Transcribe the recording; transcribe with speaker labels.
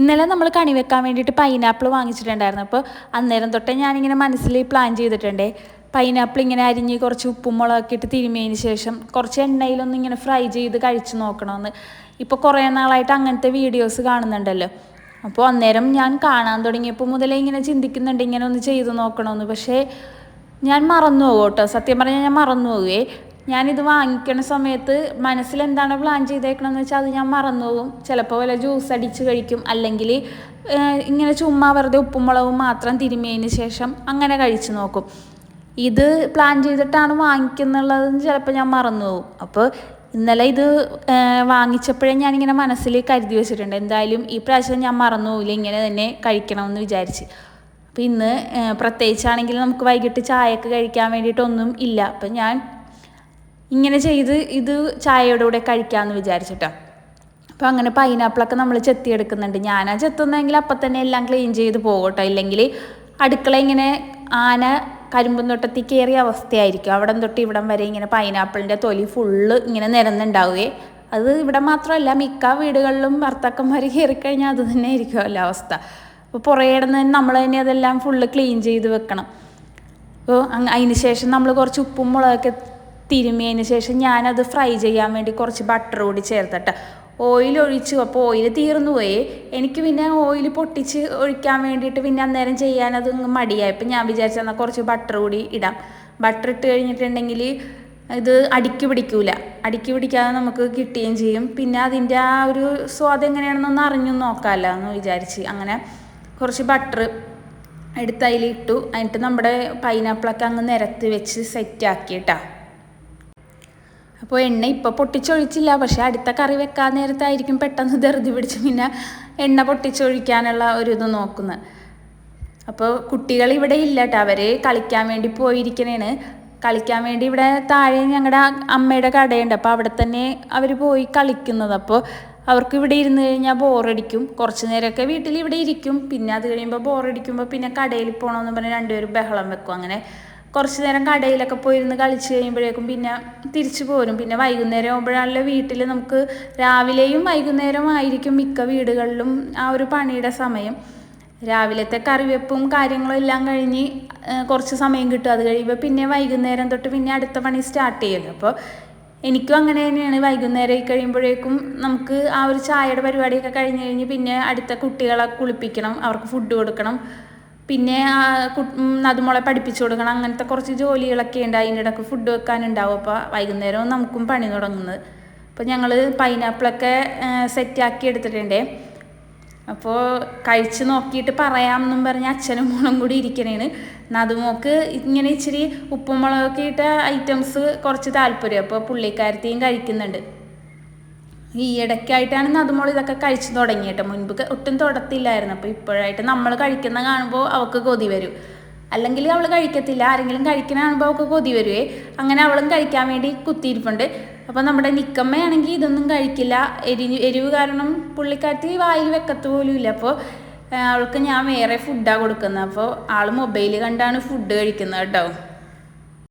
Speaker 1: ഇന്നലെ നമ്മൾ കണി വെക്കാൻ വേണ്ടിയിട്ട് പൈനാപ്പിൾ വാങ്ങിച്ചിട്ടുണ്ടായിരുന്നു. അപ്പോൾ അന്നേരം തൊട്ടേ ഞാനിങ്ങനെ മനസ്സിൽ പ്ലാൻ ചെയ്തിട്ടുണ്ടേ. പൈനാപ്പിൾ ഇങ്ങനെ അരിഞ്ഞ് കുറച്ച് ഉപ്പും മുളകൊക്കെ ഇട്ട് തിരുമിയതിന് ശേഷം കുറച്ച് എണ്ണയിലൊന്ന് ഇങ്ങനെ ഫ്രൈ ചെയ്ത് കഴിച്ച് നോക്കണമെന്ന് ഇപ്പോൾ കുറേ നാളായിട്ട് അങ്ങനത്തെ വീഡിയോസ് കാണുന്നുണ്ടല്ലോ. അപ്പോൾ അന്നേരം ഞാൻ കാണാൻ തുടങ്ങിയപ്പോൾ മുതലേ ഇങ്ങനെ ചിന്തിക്കുന്നുണ്ട് ഇങ്ങനെ ഒന്ന് ചെയ്ത് നോക്കണമെന്ന് പക്ഷേ ഞാൻ മറന്നു പോകും കേട്ടോ. സത്യം പറഞ്ഞാൽ ഞാൻ മറന്നു പോകുകയെ ഞാനിത് വാങ്ങിക്കണ സമയത്ത് മനസ്സിൽ എന്താണ് പ്ലാൻ ചെയ്തേക്കണമെന്ന് വെച്ചാൽ അത് ഞാൻ മറന്നു പോകും ചിലപ്പോൾ വല്ല ജ്യൂസ് അടിച്ച് കഴിക്കും. അല്ലെങ്കിൽ ഇങ്ങനെ ചുമ്മാ വെറുതെ ഉപ്പും മുളകും മാത്രം തിരുമിയതിന് ശേഷം അങ്ങനെ കഴിച്ചു നോക്കും. ഇത് പ്ലാൻ ചെയ്തിട്ടാണ് വാങ്ങിക്കുന്നുള്ളതെന്ന് ചിലപ്പോൾ ഞാൻ മറന്നു പോകും അപ്പോൾ ഇന്നലെ ഇത് വാങ്ങിച്ചപ്പോഴേ ഞാനിങ്ങനെ മനസ്സിൽ കരുതി വെച്ചിട്ടുണ്ട്. എന്തായാലും ഈ പ്രാവശ്യം ഞാൻ മറന്നു പോയില്ല ഇങ്ങനെ തന്നെ കഴിക്കണമെന്ന് വിചാരിച്ച്. അപ്പം ഇന്ന് പ്രത്യേകിച്ചാണെങ്കിൽ നമുക്ക് വൈകിട്ട് ചായയൊക്കെ കഴിക്കാൻ വേണ്ടിയിട്ടൊന്നും ഇല്ല. അപ്പം ഞാൻ ഇങ്ങനെ ചെയ്ത് ഇത് ചായയുടെ കൂടെ കഴിക്കാമെന്ന് വിചാരിച്ചിട്ടോ. അപ്പോൾ അങ്ങനെ പൈനാപ്പിളൊക്കെ നമ്മൾ ചെത്തിയെടുക്കുന്നുണ്ട്. ഞാനാ ചെത്തുന്നതെങ്കിൽ അപ്പം തന്നെ എല്ലാം ക്ലീൻ ചെയ്ത് പോകട്ടോ. ഇല്ലെങ്കിൽ അടുക്കള ഇങ്ങനെ ആന കരിമ്പും തൊട്ടത്തിൽ കയറിയ അവസ്ഥയായിരിക്കും. അവിടെ തൊട്ട് ഇവിടം വരെ ഇങ്ങനെ പൈനാപ്പിളിന്റെ തൊലി ഫുള്ള് ഇങ്ങനെ നിരന്നുണ്ടാവുകയെ അത് ഇവിടെ മാത്രമല്ല മിക്ക വീടുകളിലും ഭർത്താക്കന്മാർ കയറിക്കഴിഞ്ഞാൽ അത് തന്നെ ആയിരിക്കുമല്ലോ അവസ്ഥ. അപ്പോൾ പുറകിടന്ന് നമ്മൾ തന്നെ അതെല്ലാം ഫുള്ള് ക്ലീൻ ചെയ്ത് വെക്കണം. അപ്പോൾ അതിന് ശേഷം നമ്മൾ കുറച്ച് ഉപ്പും മുളകൊക്കെ തിരുമിയതിന് ശേഷം ഞാനത് ഫ്രൈ ചെയ്യാൻ വേണ്ടി കുറച്ച് ബട്ടർ കൂടി ചേർത്തിട്ട്. ഓയിൽ ഒഴിച്ചു അപ്പോൾ ഓയിൽ തീർന്നു പോയി. എനിക്ക് പിന്നെ ഓയിൽ പൊട്ടിച്ച് ഒഴിക്കാൻ വേണ്ടിയിട്ട് പിന്നെ അന്നേരം ചെയ്യാൻ അത് മടിയായി. ഇപ്പം ഞാൻ വിചാരിച്ചു എന്നാൽ കുറച്ച് ബട്ടർ കൂടി ഇടാം. ബട്ടർ ഇട്ട് കഴിഞ്ഞിട്ടുണ്ടെങ്കിൽ ഇത് അടുക്കി പിടിക്കൂല. അടുക്കി പിടിക്കാതെ നമുക്ക് കിട്ടുകയും ചെയ്യും. പിന്നെ അതിന്റെ ആ ഒരു സ്വാദ് എങ്ങനെയാണെന്നൊന്ന് അറിഞ്ഞു നോക്കാമല്ലോ എന്ന് വിചാരിച്ച് അങ്ങനെ കുറച്ച് ബട്ടർ എടുത്ത് അതിലിട്ടു. എന്നിട്ട് നമ്മുടെ പൈനാപ്പിളൊക്കെ അങ്ങ് നിരത്തി വെച്ച് സെറ്റാക്കിയിട്ടാ അപ്പോൾ എണ്ണ ഇപ്പോൾ പൊട്ടിച്ചൊഴിച്ചില്ല. പക്ഷേ അടുത്ത കറി വെക്കാൻ നേരത്തായിരിക്കും പെട്ടെന്ന് ധൃതി പിടിച്ച് പിന്നെ എണ്ണ പൊട്ടിച്ചൊഴിക്കാനുള്ള ഒരു ഇത് നോക്കുന്നത്. അപ്പോൾ കുട്ടികൾ ഇവിടെ ഇല്ല കേട്ടോ. അവർ കളിക്കാൻ വേണ്ടി പോയിരിക്കണേണ്. കളിക്കാൻ വേണ്ടി ഇവിടെ താഴെ ഞങ്ങളുടെ അമ്മയുടെ കടയുണ്ട്. അപ്പോൾ അവിടെ തന്നെ അവർ പോയി കളിക്കുന്നത്. അപ്പോൾ അവർക്ക് ഇവിടെ ഇരുന്ന് കഴിഞ്ഞാൽ ബോറടിക്കും. കുറച്ച് നേരമൊക്കെ വീട്ടിൽ ഇവിടെ ഇരിക്കും. പിന്നെ അത് കഴിയുമ്പോൾ ബോറടിക്കുമ്പോൾ പിന്നെ കടയിൽ പോകണമെന്ന് പറഞ്ഞ് രണ്ടുപേരും ബഹളം വെക്കും. അങ്ങനെ കുറച്ച് നേരം കടയിലൊക്കെ പോയിരുന്ന് കളിച്ച് കഴിയുമ്പോഴേക്കും പിന്നെ തിരിച്ചു പോരും. പിന്നെ വൈകുന്നേരം ആകുമ്പോഴാണല്ലോ വീട്ടിൽ നമുക്ക് രാവിലെയും വൈകുന്നേരവും ആയിരിക്കും മിക്ക വീടുകളിലും ആ ഒരു പണിയുടെ സമയം. രാവിലത്തെ കറിവെപ്പും കാര്യങ്ങളും എല്ലാം കഴിഞ്ഞ് കുറച്ച് സമയം കിട്ടും. അത് കഴിയുമ്പോൾ പിന്നെ വൈകുന്നേരം തൊട്ട് പിന്നെ അടുത്ത പണി സ്റ്റാർട്ട് ചെയ്യുമല്ലോ അപ്പോൾ എനിക്കും അങ്ങനെ തന്നെയാണ്. വൈകുന്നേരം കഴിയുമ്പോഴേക്കും നമുക്ക് ആ ഒരു ചായയുടെ പരിപാടിയൊക്കെ കഴിഞ്ഞ് കഴിഞ്ഞ് പിന്നെ അടുത്ത കുട്ടികളെ കുളിപ്പിക്കണം അവർക്ക് ഫുഡ് കൊടുക്കണം. പിന്നെ നതുമോളെ പഠിപ്പിച്ചു കൊടുക്കണം. അങ്ങനത്തെ കുറച്ച് ജോലികളൊക്കെ ഉണ്ട്. അതിന്റെ ഇടയ്ക്ക് ഫുഡ് വെക്കാനുണ്ടാവും. അപ്പോൾ വൈകുന്നേരവും നമുക്കും പണി തുടങ്ങുന്നത്. അപ്പോൾ ഞങ്ങൾ പൈനാപ്പിളൊക്കെ സെറ്റാക്കി എടുത്തിട്ടുണ്ട്. അപ്പോൾ കഴിച്ച് നോക്കിയിട്ട് പറയാമെന്നും പറഞ്ഞ് അച്ഛനും മോളും കൂടി ഇരിക്കണേണ്. നതുമോക്ക് ഇങ്ങനെ ഇച്ചിരി ഉപ്പും മുളകൊക്കെ ഇട്ട ഐറ്റംസ് കുറച്ച് താല്പര്യം. അപ്പോൾ പുള്ളിക്കാരത്തെയും കഴിക്കുന്നുണ്ട്. ഈ ഇടയ്ക്കായിട്ടാണ് നതുമോൾ ഇതൊക്കെ കഴിച്ചു തുടങ്ങിയിട്ട് മുൻപ് ഒട്ടും തൊടത്തില്ലായിരുന്നു. അപ്പോൾ ഇപ്പോഴായിട്ട് നമ്മൾ കഴിക്കുന്ന കാണുമ്പോൾ അവൾക്ക് കൊതി വരും. അല്ലെങ്കിൽ അവൾ കഴിക്കത്തില്ല. ആരെങ്കിലും കഴിക്കുന്ന കാണുമ്പോൾ അവൾക്ക് കൊതി വരുവേ. അങ്ങനെ അവളും കഴിക്കാൻ വേണ്ടി കുത്തിയിരിപ്പുണ്ട്. അപ്പോൾ നമ്മുടെ നിക്കമ്മയാണെങ്കിൽ ഇതൊന്നും കഴിക്കില്ല. എരി എരിവ് കാരണം പുള്ളിക്കാരത്തി വായിൽ വെക്കത്ത് പോലും ഇല്ല. അപ്പോൾ അവൾക്ക് ഞാൻ വേറെ ഫുഡാണ് കൊടുക്കുന്നത്. അപ്പോൾ ആൾ മൊബൈൽ കണ്ടാണ് ഫുഡ് കഴിക്കുന്നത് കേട്ടോ.